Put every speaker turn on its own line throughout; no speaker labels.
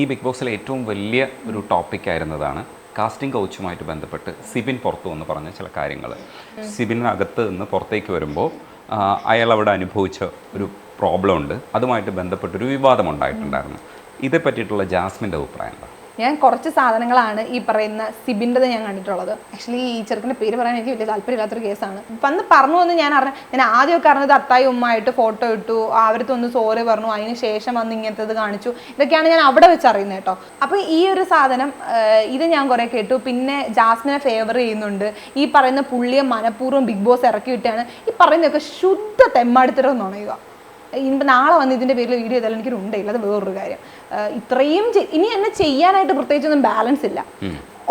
ഈ ബിഗ് ബോസിലെ ഏറ്റവും വലിയ ഒരു ടോപ്പിക് ആയിരുന്നതാണ് കാസ്റ്റിംഗ് കൗച്ചുമായിട്ട് ബന്ധപ്പെട്ട് സിബിൻ പുറത്തു വന്ന് പറഞ്ഞ ചില കാര്യങ്ങൾ. സിബിനകത്ത് നിന്ന് പുറത്തേക്ക് വരുമ്പോൾ അയാൾ അവിടെ അനുഭവിച്ച ഒരു പ്രോബ്ലം ഉണ്ട്. അതുമായിട്ട് ബന്ധപ്പെട്ടൊരു വിവാദം ഉണ്ടായിട്ടുണ്ടായിരുന്നു. ഇതേ പറ്റിയിട്ടുള്ള ജാസ്മിന്റെ അഭിപ്രായം എന്താ?
ഞാൻ കുറച്ച് സാധനങ്ങളാണ് ഈ പറയുന്ന സിബിന്റെത് ഞാൻ കണ്ടിട്ടുള്ളത്. ആക്ച്വലി ഈ ചെറുക്കിന്റെ പേര് പറയാൻ എനിക്ക് വലിയ താല്പര്യമില്ലാത്തൊരു കേസാണ്. വന്ന് പറഞ്ഞു എന്ന് ഞാൻ അറിഞ്ഞ ഞാൻ ആദ്യമൊക്കെ അറിഞ്ഞത് അത്തായി ഉമ്മായിട്ട് ഫോട്ടോ ഇട്ടു. അവർക്ക് ഒന്ന് സോറി പറഞ്ഞു. അതിന് ശേഷം വന്ന് ഇങ്ങനത്തേത് കാണിച്ചു. ഇതൊക്കെയാണ് ഞാൻ അവിടെ വെച്ച് അറിയുന്നത് കേട്ടോ. അപ്പോൾ ഈ ഒരു സാധനം ഇത് ഞാൻ കുറേ കേട്ടു. പിന്നെ ജാസ്മിനെ ഫേവർ ചെയ്യുന്നുണ്ട്. ഈ പറയുന്ന പുള്ളിയെ മനഃപൂർവം ബിഗ് ബോസ് ഇറക്കി വിട്ടാണ് ഈ പറയുന്നതൊക്കെ ശുദ്ധ തെമ്മാടിത്തരം നുണയുക ഇനിയിപ്പോൾ നാളെ വന്ന് ഇതിന്റെ പേരിൽ വീഡിയോ ചെയ്താലും എനിക്കൊരു ഉണ്ടയില്ല അത് വേറൊരു കാര്യം. ഇത്രയും ഇനി എന്നെ ചെയ്യാനായിട്ട് പ്രത്യേകിച്ചൊന്നും ബാലൻസ് ഇല്ല.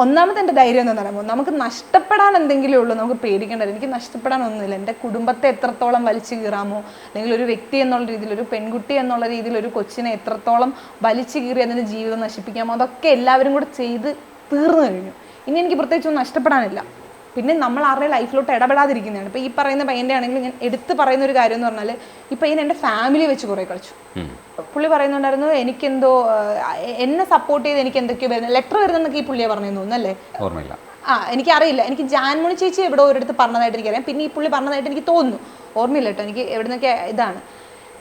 ഒന്നാമത്തെ എന്റെ ധൈര്യം എന്ന് പറയുമ്പോൾ നമുക്ക് നഷ്ടപ്പെടാൻ എന്തെങ്കിലും ഉള്ളൂ നമുക്ക് പേടിക്കേണ്ടത് എനിക്ക് നഷ്ടപ്പെടാൻ ഒന്നുമില്ല. എന്റെ കുടുംബത്തെ എത്രത്തോളം വലിച്ചു കീറാമോ അല്ലെങ്കിൽ ഒരു വ്യക്തി എന്നുള്ള രീതിയിൽ ഒരു പെൺകുട്ടി എന്നുള്ള രീതിയിൽ ഒരു കൊച്ചിനെ എത്രത്തോളം വലിച്ചു കീറി അതിന്റെ ജീവിതം നശിപ്പിക്കാമോ അതൊക്കെ എല്ലാവരും കൂടെ ചെയ്ത് തീർന്നു കഴിഞ്ഞു. ഇനി എനിക്ക് പ്രത്യേകിച്ചൊന്നും നഷ്ടപ്പെടാനില്ല. പിന്നെ നമ്മൾ ആരുടെ ലൈഫിലോട്ട് ഇടപെടാതിരിക്കുന്നതാണ്. ഇപ്പോൾ ഈ പറയുന്ന പയ്യന്റെ ആണെങ്കിൽ ഞാൻ എടുത്ത് പറയുന്ന ഒരു കാര്യം എന്ന് പറഞ്ഞാൽ ഈ പയ്യൻ എന്റെ ഫാമിലി വെച്ച് കുറേ കളിച്ചു. പുള്ളി പറയുന്നുണ്ടായിരുന്നു എനിക്കെന്തോ എന്നെ സപ്പോർട്ട് ചെയ്ത് എനിക്ക് എന്തൊക്കെയോ വരുന്നത് ലെറ്റർ വരുന്നെന്നൊക്കെ ഈ പുള്ളിയെ പറഞ്ഞു അല്ലേ?
ഓർമ്മയില്ല.
ആ എനിക്കറിയില്ല. എനിക്ക് ജാൻമണി ചേച്ചി എവിടെ ഒരിടത്ത് പറഞ്ഞതായിട്ട് എനിക്കറിയാം പിന്നെ ഈ പുള്ളി പറഞ്ഞതായിട്ട് എനിക്ക് തോന്നുന്നു. ഓർമ്മയില്ല കേട്ടോ എനിക്ക് എവിടെ നിന്നൊക്കെ ഇതാണ്.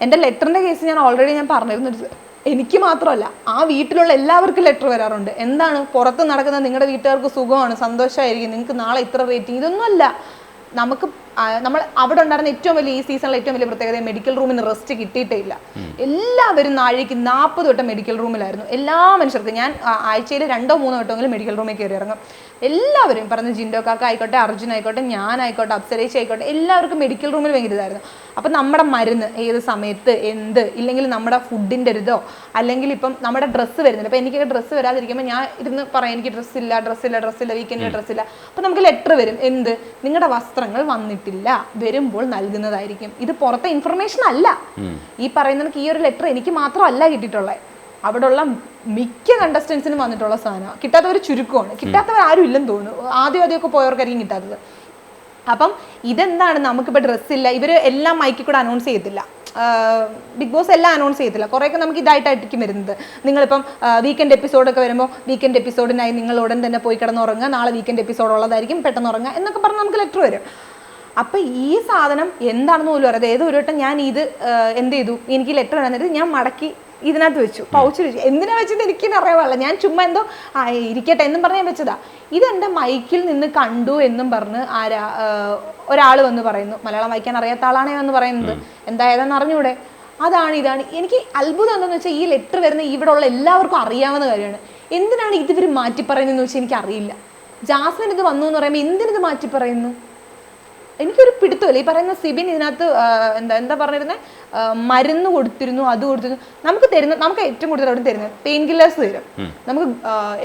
എന്റെ ലെറ്ററിന്റെ കേസ് ഞാൻ ഓൾറെഡി ഞാൻ പറഞ്ഞിരുന്നു. എനിക്ക് മാത്രമല്ല ആ വീട്ടിലുള്ള എല്ലാവർക്കും ലെറ്റർ വരാറുണ്ട്. എന്താണ് പുറത്ത് നടക്കുന്നത് നിങ്ങളുടെ വീട്ടുകാർക്ക് സുഖമാണ് സന്തോഷമായിരിക്കും നിങ്ങൾക്ക് നാളെ ഇത്ര റേറ്റിംഗ് ഇതൊന്നുമല്ല. നമുക്ക് നമ്മൾ അവിടെ ഉണ്ടായിരുന്ന ഏറ്റവും വലിയ ഈ സീസണിലെ ഏറ്റവും വലിയ പ്രത്യേകത മെഡിക്കൽ റൂമിന് റെസ്റ്റ് കിട്ടിയിട്ടേ ഇല്ല. എല്ലാവരും നാഴിക്ക് നാൽപ്പത് വട്ടം മെഡിക്കൽ റൂമിലായിരുന്നു എല്ലാ മനുഷ്യർക്കും ഞാൻ ആഴ്ചയിൽ രണ്ടോ മൂന്നോ വട്ടമെങ്കിലും മെഡിക്കൽ റൂമിൽ കയറി ഇറങ്ങും. എല്ലാവരും പറഞ്ഞ ജിൻഡോ കാക്ക ആയിക്കോട്ടെ അർജുൻ ആയിക്കോട്ടെ ഞാനായിക്കോട്ടെ അപ്സരേഷ് ആയിക്കോട്ടെ എല്ലാവർക്കും മെഡിക്കൽ റൂമിൽ ഭയങ്കര ഇതായിരുന്നു. അപ്പം നമ്മുടെ മരുന്ന് ഏത് സമയത്ത് എന്ത് ഇല്ലെങ്കിൽ നമ്മുടെ ഫുഡിന്റെ ഒരിതോ അല്ലെങ്കിൽ ഇപ്പം നമ്മുടെ ഡ്രസ്സ് വരുന്നില്ല. അപ്പം എനിക്കൊക്കെ ഡ്രസ്സ് വരാതിരിക്കുമ്പോൾ ഞാൻ ഇരുന്ന് പറയാം എനിക്ക് ഡ്രസ്സ് ഇല്ല ഡ്രസ്സ് ഇല്ല ഡ്രസ്സ് ഇല്ല വീക്കെൻഡിൽ ഡ്രസ്സ് ഇല്ല. അപ്പം നമുക്ക് ലെറ്റർ വരും. എന്ത്? നിങ്ങളുടെ വസ്ത്രങ്ങൾ വന്നിട്ടില്ല വരുമ്പോൾ നൽകുന്നതായിരിക്കും. ഇത് പുറത്തെ ഇൻഫർമേഷൻ അല്ല. ഈ പറയുന്നത് ഈ ഒരു ലെറ്റർ എനിക്ക് മാത്രമല്ല കിട്ടിയിട്ടുള്ളത്. അവിടെയുള്ള മിക്ക കണ്ടസ്റ്റൻസിനും വന്നിട്ടുള്ള സാധനമാണ് കിട്ടാത്തവർ ചുരുക്കമാണ്. കിട്ടാത്തവർ ആരും ഇല്ലെന്ന് തോന്നുന്നു. ആദ്യം ആദ്യമൊക്കെ പോയവർക്കായിരിക്കും കിട്ടാത്തത്. അപ്പം ഇതെന്താണ്? നമുക്കിപ്പോൾ ഡ്രസ്സില്ല ഇവർ എല്ലാം മൈക്കിൽ കൂടെ അനൗൺസ് ചെയ്യത്തില്ല. ബിഗ് ബോസ് എല്ലാം അനൗൺസ് ചെയ്യത്തില്ല. കുറേയൊക്കെ നമുക്ക് ഇതായിട്ടായിരിക്കും വരുന്നത്. നിങ്ങളിപ്പം വീക്കെൻഡ് എപ്പിസോഡൊക്കെ വരുമ്പോൾ വീക്കെൻഡ് എപ്പിസോഡിനായി നിങ്ങൾ ഉടൻ തന്നെ പോയി കിടന്നുറങ്ങുക. നാളെ വീക്കെൻഡ് എപ്പിസോഡ് ഉള്ളതായിരിക്കും. പെട്ടെന്ന് ഉറങ്ങുക എന്നൊക്കെ പറഞ്ഞ് നമുക്ക് ലെറ്റർ വരും. അപ്പം ഈ സാധനം എന്താണെന്ന് പോലും അറിയാതെ ഏതോ ഒരു വട്ടം ഞാൻ ഇത് എന്ത് ചെയ്തു? എനിക്ക് ലെറ്റർ വന്നിട്ട് ഞാൻ മടക്കി ഇതിനകത്ത് വെച്ചു. പൗച്ചിൽ വെച്ചു. എന്തിനാ വെച്ചത് എനിക്ക് അറിയാമല്ല ഞാൻ ചുമ്മാ എന്തോ ആ ഇരിക്കട്ടെ എന്നും പറഞ്ഞ് ഞാൻ വെച്ചതാ. ഇതെന്റെ മൈക്കിൽ നിന്ന് കണ്ടു എന്നും പറഞ്ഞ് ആരാ ഒരാൾ വന്ന് പറയുന്നു. മലയാളം വായിക്കാൻ അറിയാത്ത ആളാണേ എന്ന് പറയുന്നത്. എന്തായതെന്ന് അറിഞ്ഞൂടെ? അതാണ് ഇതാണ്. എനിക്ക് അത്ഭുതം എന്താണെന്ന് വെച്ചാൽ ഈ ലെറ്റർ വരുന്ന ഇവിടെ ഉള്ള എല്ലാവർക്കും അറിയാവുന്ന കാര്യമാണ്. എന്തിനാണ് ഇതിവർ മാറ്റി പറയുന്നതെന്ന് വെച്ചാൽ എനിക്ക് അറിയില്ല ജാസ്മിൻ ഇത് വന്നു എന്ന് പറയുമ്പോൾ എന്തിനത് മാറ്റി പറയുന്നു എനിക്കൊരു പിടുത്തമില്ല. ഈ പറയുന്ന സിബിൻ ഇതിനകത്ത് എന്താ എന്താ പറഞ്ഞിരുന്നത് മരുന്ന് കൊടുത്തിരുന്നു അത് കൊടുത്തിരുന്നു. നമുക്ക് തരുന്ന നമുക്ക് ഏറ്റവും കൂടുതൽ അവിടെ തരുന്നത് പെയിൻ കില്ലേഴ്സ് തരും. നമുക്ക്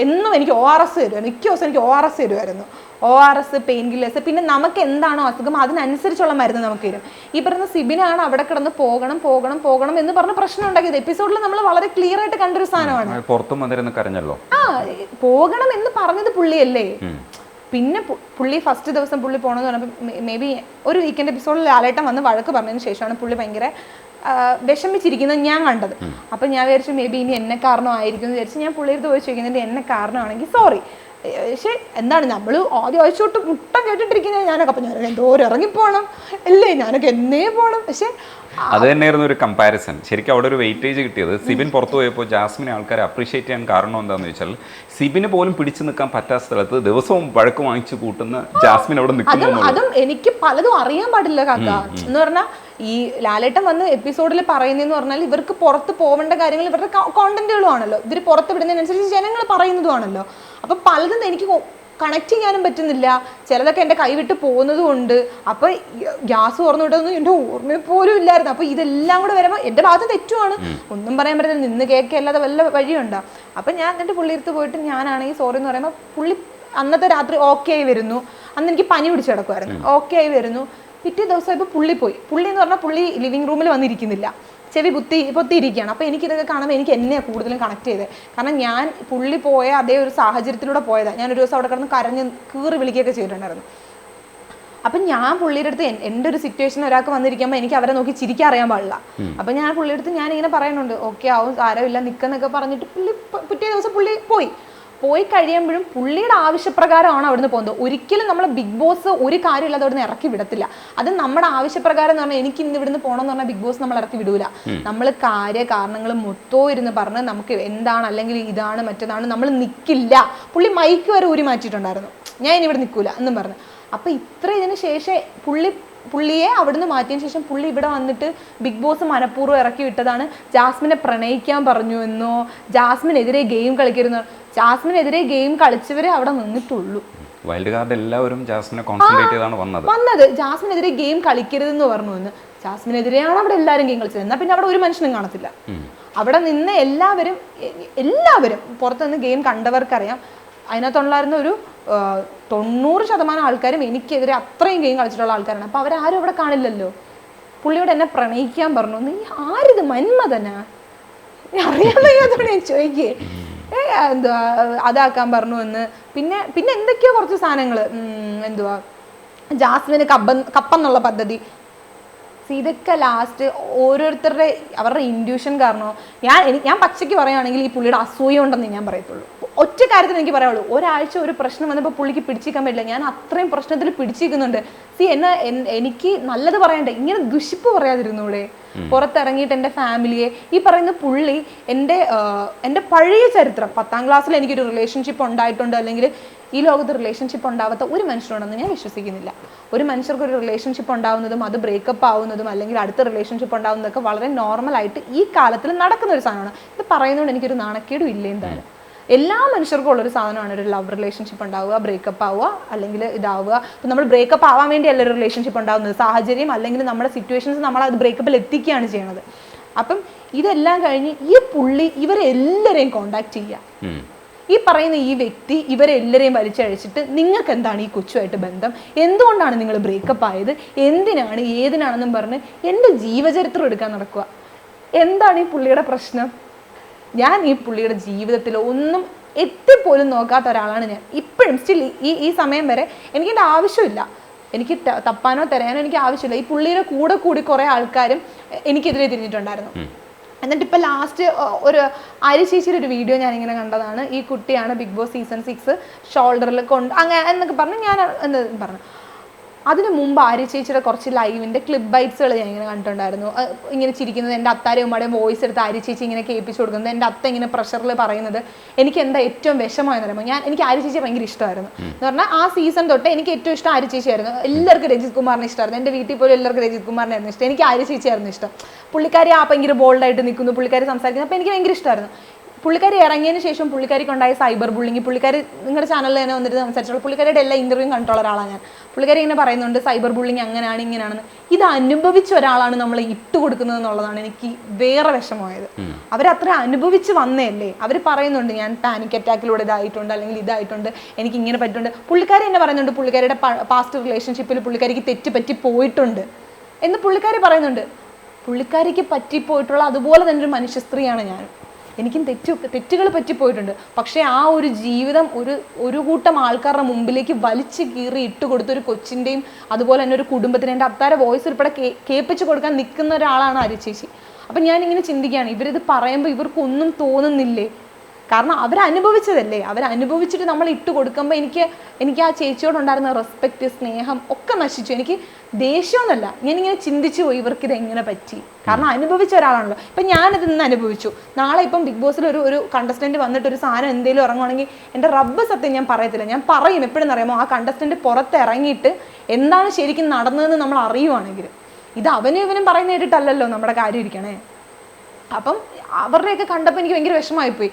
എന്നും എനിക്ക് ഒ ആർ എസ് തരും മിക്ക ദിവസം എനിക്ക് ഒ ആർ എസ് തരുമായിരുന്നു O R S pain killers പിന്നെ നമുക്ക് എന്താണോ അസുഖം അതിനനുസരിച്ചുള്ള മരുന്ന് നമുക്ക് തരും. ഈ പറയുന്ന സിബിനാണ് അവിടെ കിടന്ന് പോകണം പോകണം പോകണം എന്ന് പറഞ്ഞ പ്രശ്നം ഉണ്ടാക്കിയത്. എപ്പിസോഡിൽ നമ്മൾ വളരെ ക്ലിയർ ആയിട്ട് കണ്ടൊരു സാധനമാണ്.
പുറത്തും കരഞ്ഞല്ലോ.
ആ പോകണം എന്ന് പറഞ്ഞത് പുള്ളിയല്ലേ? പിന്നെ പുള്ളി ഫസ്റ്റ് ദിവസം പുള്ളി പോകണമെന്ന് പറഞ്ഞപ്പോൾ മേ ബി ഒരു വീക്കെൻഡ് എപ്പിസോഡിൽ ലാലേട്ടൻ വന്ന് വഴക്ക് പറഞ്ഞതിന് ശേഷമാണ് പുള്ളി ഭയങ്കര വിഷമിച്ചിരിക്കുന്നത് ഞാൻ കണ്ടത്. അപ്പം ഞാൻ വിചാരിച്ചു മേ ബി ഇനി എന്നെ കാരണമായിരിക്കും എന്ന് വിചാരിച്ച് ഞാൻ പുള്ളിയുടെ പോയി ചോദിക്കുന്നുണ്ട് എന്നെ കാരണമാണെങ്കിൽ സോറി പക്ഷേ എന്താണ് നമ്മൾ ആദ്യം തൊട്ട് മുട്ടം കേട്ടിട്ടിരിക്കുന്നത് ഞാനൊക്കെ. അപ്പം ഞാൻ എന്തോരം ഇറങ്ങിപ്പോണം. അല്ലേ ഞാനൊക്കെ എന്നേ പോകണം പക്ഷേ
അത് തന്നെയായിരുന്നു ഒരു കമ്പാരിസൺ ശരിക്കും അവിടെ ഒരു വെയിറ്റേജ് കിട്ടിയത്. സിബിൻ പുറത്തു പോയപ്പോൾ ജാസ്മിനെ ആൾക്കാരെ അപ്രീഷിയേറ്റ് ചെയ്യാൻ കാരണം എന്താണെന്ന് വെച്ചാൽ സിബിന് പോലും പിടിച്ചു നിൽക്കാൻ പറ്റാത്ത സ്ഥലത്ത് ദിവസവും വഴക്ക് വാങ്ങിച്ചു കൂട്ടുന്ന ജാസ്മിൻ അവിടെ നിൽക്കുന്നു
അതും എനിക്ക് പലതും അറിയാൻ പാടില്ല കാക്ക. എന്ന് പറഞ്ഞാൽ ഈ ലാലേട്ടൻ വന്ന് എപ്പിസോഡിൽ പറയുന്നതെന്ന് പറഞ്ഞാൽ ഇവർക്ക് പുറത്ത് പോവേണ്ട കാര്യങ്ങൾ ഇവരുടെ കോണ്ടന്റുകളും ആണല്ലോ ഇവർ പുറത്ത് വിടുന്നതിനനുസരിച്ച് ജനങ്ങൾ പറയുന്നതുമാണല്ലോ. അപ്പൊ പലതും എനിക്ക് കണക്ട് ചെയ്യാനും പറ്റുന്നില്ല. ചിലതൊക്കെ എന്റെ കൈവിട്ട് പോകുന്നതും ഉണ്ട് അപ്പൊ ഗ്യാസ് തുറന്നു വിട്ടതൊന്നും എന്റെ ഓർമ്മ പോലും ഇല്ലായിരുന്നു. അപ്പോൾ ഇതെല്ലാം കൂടെ വരുമ്പോൾ എന്റെ ഭാഗത്ത് തെറ്റുമാണ് ഒന്നും പറയാൻ പറ്റില്ല നിന്ന് കേൾക്കല്ലാതെ വല്ല വഴിയുണ്ടോ? അപ്പൊ ഞാൻ എന്നിട്ട് പുള്ളിയെടുത്ത് പോയിട്ട് ഞാനാണെങ്കിൽ സോറി എന്ന് പറയുമ്പോൾ പുള്ളി അന്നത്തെ രാത്രി ഓക്കെ ആയി വരുന്നു. അന്ന് എനിക്ക് പനി പിടിച്ച് കിടക്കുമായിരുന്നു ഓക്കെ ആയി വരുന്നു. പിറ്റേ ദിവസം ഇപ്പോൾ പുള്ളി പോയി. പുള്ളി എന്ന് പറഞ്ഞാൽ പുള്ളി ലിവിങ് റൂമിൽ വന്നിരിക്കുന്നില്ല. ചെവി പുത്തി പൊത്തിയിരിക്കുകയാണ്. അപ്പോൾ എനിക്കിതൊക്കെ കാണുമ്പോൾ എനിക്ക് എന്നെയാണ് കൂടുതലും കണക്ട് ചെയ്തത് കാരണം ഞാൻ പുള്ളി പോയ അതേ ഒരു സാഹചര്യത്തിലൂടെ പോയതാണ് ഞാൻ ഒരു ദിവസം അവിടെ കിടന്ന് കരഞ്ഞ് കീറി വിളിക്കുകയൊക്കെ ചെയ്തിട്ടുണ്ടായിരുന്നു. അപ്പം ഞാൻ പുള്ളിയുടെ അടുത്ത് എൻ- എന്റെ ഒരു സിറ്റുവേഷൻ ഒരാൾക്ക് വന്നിരിക്കുമ്പോൾ എനിക്ക് അവരെ നോക്കി ചിരിക്കാൻ അറിയാൻ പാടില്ല. അപ്പം ഞാൻ പുള്ളിയുടെ അടുത്ത് ഞാൻ ഇങ്ങനെ പറയുന്നുണ്ട് ഓക്കെ ആവും സാരമില്ല നിൽക്കുന്നൊക്കെ പറഞ്ഞിട്ട് പുള്ളി പിറ്റേ ദിവസം പുള്ളി പോയി. പോയി കഴിയുമ്പോഴും പുള്ളിയുടെ ആവശ്യപ്രകാരമാണ് അവിടുന്ന് പോകുന്നത്. ഒരിക്കലും നമ്മൾ ബിഗ് ബോസ് ഒരു കാര്യമില്ലാതെ അവിടുന്ന് ഇറക്കി വിടത്തില്ല. അത് നമ്മുടെ ആവശ്യപ്രകാരം എന്ന് പറഞ്ഞാൽ എനിക്ക് ഇന്ന് ഇവിടുന്ന് പോകണം എന്ന് പറഞ്ഞാൽ ബിഗ് ബോസ് നമ്മൾ ഇറക്കി വിടൂല. നമ്മൾ കാര്യ കാരണങ്ങൾ മൊത്തവും ഇരുന്ന് പറഞ്ഞ് നമുക്ക് എന്താണ് അല്ലെങ്കിൽ ഇതാണ് മറ്റേതാണ് നമ്മൾ നിൽക്കില്ല പുള്ളി മൈക്ക് വരെ ഊരി മാറ്റിയിട്ടുണ്ടായിരുന്നു. ഞാൻ ഇനി ഇവിടെ നിൽക്കൂല എന്നും പറഞ്ഞു. അപ്പൊ ഇത്ര ഇതിന് ശേഷം പുള്ളി പുള്ളിയെ അവിടുന്ന് മാറ്റിയതിന് ശേഷം പുള്ളി ഇവിടെ വന്നിട്ട് ബിഗ് ബോസ് മനഃപൂർവം ഇറക്കി വിട്ടതാണ്. ജാസ്മിനെ പ്രണയിക്കാൻ പറഞ്ഞു എന്നോ ജാസ്മിനെതിരെ ഗെയിം കളിക്കരുന്നോ ജാസ്മിനെതിരെ ഗെയിം കളിച്ചവരെ അവിടെ നിന്നിട്ടുള്ളൂ.
വൈൽഡ് കാർഡ് എല്ലാവരും ജാസ്മിനെ കോൺസെൻട്രേറ്റ് ചെയ്താണ് വന്നത്.
വന്നത്. ജാസ്മിനെതിരെ ഗെയിം കളിക്കരുതെന്ന് പറഞ്ഞു എന്ന്. ജാസ്മിനെതിരെയാണ് അവിടെ എല്ലാവരും ഗെയിം കളിച്ചത്. എന്നാൽ പിന്നെ അവിടെ ഒരു മനുഷ്യനും കാണത്തില്ല. അവിടെ നിന്ന് എല്ലാവരും എല്ലാവരും പുറത്തുനിന്ന് ഗെയിം കണ്ടവർക്കറിയാം. അതിനകത്തുണ്ടായിരുന്ന ഒരു തൊണ്ണൂറ് ശതമാനം ആൾക്കാരും എനിക്കെതിരെ അത്രയും ഗെയിം കളിച്ചിട്ടുള്ള ആൾക്കാരാണ്. അപ്പോൾ അവരാരും അവിടെ കാണില്ലല്ലോ. പുള്ളിയോട് എന്നെ പ്രണയിക്കാൻ പറഞ്ഞു. നീ ആരിത്? മന്മതനാ അറിയാൻ ഞാൻ ചോദിക്കേ. എന്തുവാ? അതാക്കാൻ പറഞ്ഞു എന്ന്. പിന്നെ പിന്നെ എന്തൊക്കെയോ കുറച്ച് സാധനങ്ങൾ എന്തുവാ? ജാസ്മിന് കപ്പൻ കപ്പെന്നുള്ള പദ്ധതി. ഇതൊക്കെ ലാസ്റ്റ് ഓരോരുത്തരുടെ അവരുടെ ഇൻഡ്യൂഷൻ കാരണോ? ഞാൻ ഞാൻ പച്ചയ്ക്ക് പറയുകയാണെങ്കിൽ ഈ പുള്ളിയുടെ അസൂയ ഉണ്ടെന്ന് ഞാൻ പറയത്തുള്ളൂ. ഒറ്റ കാര്യത്തിൽ എനിക്ക് പറയുള്ളൂ ഒരാഴ്ച ഒരു പ്രശ്നം വന്നപ്പോൾ പുള്ളിക്ക് പിടിച്ചിരിക്കാൻ പറ്റില്ല. ഞാൻ അത്രയും പ്രശ്നത്തിൽ പിടിച്ചിരിക്കുന്നുണ്ട്. സി എന്നെ എനിക്ക് നല്ലത് പറയണ്ടേ. ഇങ്ങനെ ദുഷിപ്പ് പറയാതിരുന്നൂടെ പുറത്തിറങ്ങിയിട്ട് എന്റെ ഫാമിലിയെ ഈ പറയുന്ന പുള്ളി എന്റെ എന്റെ പഴയ ചരിത്രം പത്താം ക്ലാസ്സിൽ എനിക്കൊരു റിലേഷൻഷിപ്പ് ഉണ്ടായിട്ടുണ്ട് അല്ലെങ്കിൽ ഈ ലോകത്ത് റിലേഷൻഷിപ്പ് ഉണ്ടാവാത്ത ഒരു മനുഷ്യനുണ്ടെന്ന് ഞാൻ വിശ്വസിക്കുന്നില്ല. ഒരു മനുഷ്യർക്ക് ഒരു റിലേഷൻഷിപ്പ് ഉണ്ടാവുന്നതും അത് ബ്രേക്കപ്പ് ആവുന്നതും അല്ലെങ്കിൽ അടുത്ത റിലേഷൻഷിപ്പ് ഉണ്ടാവുന്നതൊക്കെ വളരെ നോർമലായിട്ട് ഈ കാലത്തിൽ നടക്കുന്ന ഒരു സാധനമാണ്. ഇത് പറയുന്നതുകൊണ്ട് എനിക്കൊരു നാണക്കേടും ഇല്ല എന്തായാലും എല്ലാ മനുഷ്യർക്കും ഉള്ളൊരു സാധനമാണ് ഒരു ലവ് റിലേഷൻഷിപ്പ് ഉണ്ടാവുക ബ്രേക്കപ്പ് ആവുക അല്ലെങ്കിൽ ഇതാവുക. ഇപ്പം നമ്മൾ ബ്രേക്കപ്പ് ആവാൻ വേണ്ടിയല്ല ഒരു റിലേഷൻഷിപ്പ് ഉണ്ടാവുന്നത്? സാഹചര്യം അല്ലെങ്കിൽ നമ്മുടെ സിറ്റുവേഷൻസ് നമ്മൾ അത് ബ്രേക്കപ്പിൽ എത്തിക്കുകയാണ് ചെയ്യണത്. അപ്പം ഇതെല്ലാം കഴിഞ്ഞ് ഈ പുള്ളി ഇവരെല്ലാവരെയും കോണ്ടാക്ട് ചെയ്യുക. ഈ പറയുന്ന ഈ വ്യക്തി ഇവരെല്ലാവരെയും വലിച്ചഴിച്ചിട്ട് നിങ്ങൾക്ക് എന്താണ് ഈ കൊച്ചുമായിട്ട് ബന്ധം? എന്തുകൊണ്ടാണ് നിങ്ങൾ ബ്രേക്കപ്പ് ആയത്? എന്തിനാണ്? ഏതിനാണെന്നും പറഞ്ഞ് എന്റെ ജീവചരിത്രം എടുക്കാൻ നടക്കുക. എന്താണ് ഈ പുള്ളിയുടെ പ്രശ്നം? ഞാൻ ഈ പുള്ളിയുടെ ജീവിതത്തിൽ ഒന്നും എത്തിപ്പോലും നോക്കാത്ത ഒരാളാണ് ഞാൻ. ഇപ്പോഴും സ്റ്റിൽ ഈ ഈ സമയം വരെ എനിക്ക് എന്റെ ആവശ്യമില്ല. എനിക്ക് തപ്പാനോ തരാനോ എനിക്ക് ആവശ്യമില്ല. ഈ പുള്ളിയുടെ കൂടെ കൂടി കുറേ ആൾക്കാരും എനിക്കെതിരെ തിരിഞ്ഞിട്ടുണ്ടായിരുന്നു. എന്നിട്ട് ഇപ്പം ലാസ്റ്റ് ഒരു അരി ചേച്ചിയുടെ ഒരു വീഡിയോ ഞാനിങ്ങനെ കണ്ടതാണ്. ഈ കുട്ടിയാണ് ബിഗ് ബോസ് സീസൺ സിക്സ് ഷോൾഡറിൽ കൊണ്ട് അങ്ങനെ എന്നൊക്കെ പറഞ്ഞ് ഞാൻ എന്താ പറഞ്ഞു. അതിന് മുമ്പ് ആര്യ ചേച്ചിയുടെ കുറച്ച് ലൈവിന്റെ ക്ലിപ്പ് ബൈറ്റ്സുകൾ ഞാൻ ഇങ്ങനെ കണ്ടിട്ടുണ്ടായിരുന്നു. ഇങ്ങനെ ചിരിക്കുന്നത് എന്റെ അത്താരെ ഉമ്മയുടെയും വോയിസ് എടുത്ത് ആര്യ ചേച്ചി ഇങ്ങനെ കേൾപ്പിച്ചു കൊടുക്കുന്നത്. എന്റെ അത്ത ഇങ്ങനെ പ്രഷറിൽ പറയുന്നത് എനിക്ക് എന്താ ഏറ്റവും വിഷമമായെന്ന് പറയുമ്പോൾ ഞാൻ എനിക്ക് ആര്യ ചേച്ചി ഭയങ്കര ഇഷ്ടമായിരുന്നു. എന്ന് പറഞ്ഞാൽ ആ സീസൺ തൊട്ട് എനിക്ക് ഏറ്റവും ഇഷ്ടം ആര്യ ചേച്ചിയായിരുന്നു. എല്ലാവർക്കും രജിത് കുമാറിനെ ഇഷ്ടമായിരുന്നു. എന്റെ വീട്ടിൽ പോലും എല്ലാവർക്കും രജിത് കുമാറിനായിരുന്നു ഇഷ്ടം. എനിക്ക് ആര്യ ചേച്ചിയായിരുന്നു ഇഷ്ടം. പുള്ളിക്കാരി ആ ഭയങ്കര ബോൾഡായിട്ട് നിൽക്കുന്നു. പുള്ളിക്കാരി സംസാരിക്കുന്നു. അപ്പോൾ എനിക്ക് ഭയങ്കര ഇഷ്ടമായിരുന്നു. പുള്ളിക്കാരി ഇറങ്ങിയതിന് ശേഷം പുള്ളിക്കാരിക്കുണ്ടായ സൈബർ ബുള്ളിങ് പുള്ളിക്കാരി നിങ്ങളുടെ ചാനലിൽ തന്നെ വന്നിട്ട് സംസാരിച്ചോളൂ പുള്ളിക്കാരിയുടെ എല്ലാ ഇന്റർവ്യൂ കണ്ടുള്ള ഒരാളാണ് ഞാൻ. പുള്ളിക്കാരി ഇങ്ങനെ പറയുന്നുണ്ട് സൈബർ ബുള്ളിങ് അങ്ങനെയാണ് ഇങ്ങനെയാണെന്ന് ഇത് അനുഭവിച്ച ഒരാളാണ് നമ്മൾ ഇട്ട് കൊടുക്കുന്നത് എന്നുള്ളതാണ് എനിക്ക് വേറെ വിഷമമായത്. അവരത്ര അനുഭവിച്ച് വന്നതല്ലേ? അവർ പറയുന്നുണ്ട് ഞാൻ പാനിക് അറ്റാക്കിലൂടെ ഇതായിട്ടുണ്ട് അല്ലെങ്കിൽ ഇതായിട്ടുണ്ട് എനിക്ക് ഇങ്ങനെ പറ്റുന്നുണ്ട് പുള്ളിക്കാരി എന്നെ പറയുന്നുണ്ട് പുള്ളിക്കാരിയുടെ പാസ്റ്റ് റിലേഷൻഷിപ്പിൽ പുള്ളിക്കാരിക്ക് തെറ്റ് പറ്റി പോയിട്ടുണ്ട്. എന്ന് പുള്ളിക്കാരി പറയുന്നുണ്ട്. പുള്ളിക്കാരിക്ക് പറ്റിപ്പോയിട്ടുള്ള അതുപോലെ തന്നെ ഒരു മനുഷ്യ സ്ത്രീയാണ് ഞാൻ എനിക്കും തെറ്റു തെറ്റുകൾ പറ്റിപ്പോയിട്ടുണ്ട് പക്ഷേ ആ ഒരു ജീവിതം ഒരു ഒരു കൂട്ടം ആൾക്കാരുടെ മുമ്പിലേക്ക് വലിച്ചു കീറി ഇട്ട് കൊടുത്ത ഒരു കൊച്ചിന്റെയും അതുപോലെ തന്നെ ഒരു കുടുംബത്തിന് എന്റെ അത്താര വോയിസ് ഉൾപ്പെടെ കേൾപ്പിച്ച് കൊടുക്കാൻ നിൽക്കുന്ന ഒരാളാണ് അരിച്ചേച്ചി ചേച്ചി അപ്പം ഞാനിങ്ങനെ ചിന്തിക്കുകയാണ് ഇവരിത് പറയുമ്പോൾ ഇവർക്കൊന്നും തോന്നുന്നില്ലേ? കാരണം അവരനുഭവിച്ചതല്ലേ? അവരനുഭവിച്ചിട്ട് നമ്മൾ ഇട്ട് കൊടുക്കുമ്പോൾ എനിക്ക് എനിക്ക് ആ ചേച്ചിയോടുണ്ടായിരുന്ന റെസ്പെക്റ്റ് സ്നേഹം ഒക്കെ നശിച്ചു. എനിക്ക് ദേഷ്യമൊന്നുമല്ല. ഞാനിങ്ങനെ ചിന്തിച്ചു പോയി ഇവർക്ക് ഇത് എങ്ങനെ പറ്റി? കാരണം അനുഭവിച്ച ഒരാളാണല്ലോ. ഇപ്പം ഞാനിത് ഇന്ന് അനുഭവിച്ചു. നാളെ ഇപ്പം ബിഗ് ബോസിൽ ഒരു ഒരു കണ്ടസ്റ്റന്റ് വന്നിട്ട് ഒരു സാധനം എന്തെങ്കിലും ഇറങ്ങുവാണെങ്കിൽ എന്റെ റബ്ബ് സത്യം ഞാൻ പറയത്തില്ല. ഞാൻ പറയും എപ്പോഴും അറിയാമോ ആ കണ്ടസ്റ്റന്റ് പുറത്തിറങ്ങിയിട്ട് എന്താണ് ശരിക്കും നടന്നതെന്ന് നമ്മൾ അറിയുവാണെങ്കിൽ ഇത് അവനും ഇവനും പറയുന്ന കേട്ടിട്ടല്ലല്ലോ നമ്മുടെ കാര്യം ഇരിക്കണേ. അപ്പം അവരുടെയൊക്കെ കണ്ടപ്പോൾ എനിക്ക് ഭയങ്കര വിഷമമായി പോയി